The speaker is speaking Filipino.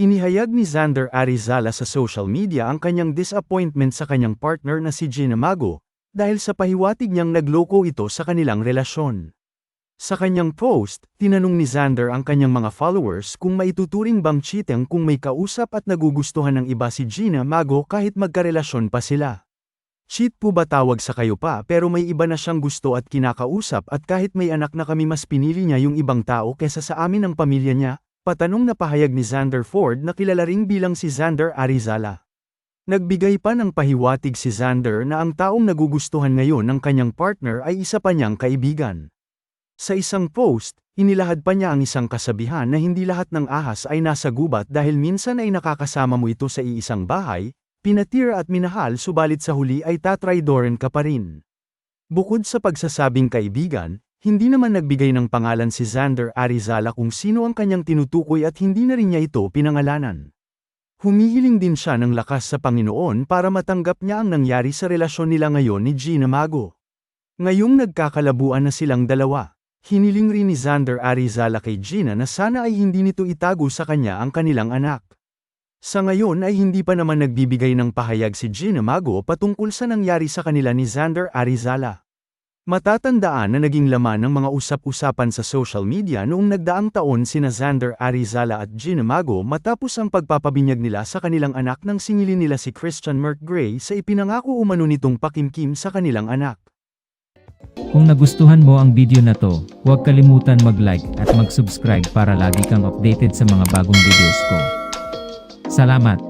Inihayag ni Xander Arizala sa social media ang kanyang disappointment sa kanyang partner na si Gina Mago, dahil sa pahiwatig niyang nagloko ito sa kanilang relasyon. Sa kanyang post, tinanong ni Xander ang kanyang mga followers kung maituturing bang cheating kung may kausap at nagugustuhan ng iba si Gina Mago kahit magkarelasyon pa sila. Cheat po ba tawag sa kayo pa pero may iba na siyang gusto at kinakausap at kahit may anak na kami mas pinili niya yung ibang tao kesa sa amin ang pamilya niya? Patanong na pahayag ni Xander Ford na kilala ring bilang si Xander Arizala. Nagbigay pa ng pahiwatig si Xander na ang taong nagugustuhan ngayon ng kanyang partner ay isa pa niyang kaibigan. Sa isang post, inilahad pa niya ang isang kasabihan na hindi lahat ng ahas ay nasa gubat dahil minsan ay nakakasama mo ito sa iisang bahay, pinatira at minahal subalit sa huli ay tatraydoren ka pa rin. Bukod sa pagsasabing kaibigan, hindi naman nagbigay ng pangalan si Xander Arizala kung sino ang kanyang tinutukoy at hindi na rin niya ito pinangalanan. Humihiling din siya ng lakas sa Panginoon para matanggap niya ang nangyari sa relasyon nila ngayon ni Gina Mago. Ngayong nagkakalabuan na silang dalawa, hiniling rin ni Xander Arizala kay Gina na sana ay hindi nito itago sa kanya ang kanilang anak. Sa ngayon ay hindi pa naman nagbibigay ng pahayag si Gina Mago patungkol sa nangyari sa kanila ni Xander Arizala. Matatandaan na naging laman ng mga usap-usapan sa social media noong nagdaang taon sina Xander Arizala at Gina Mago matapos ang pagpapabinyag nila sa kanilang anak nang singilin nila si Christian Merck Gray sa ipinangako umano nitong pakimkim sa kanilang anak. Kung nagustuhan mo ang video na to, huwag kalimutan mag-like at mag-subscribe para lagi kang updated sa mga bagong videos ko. Salamat!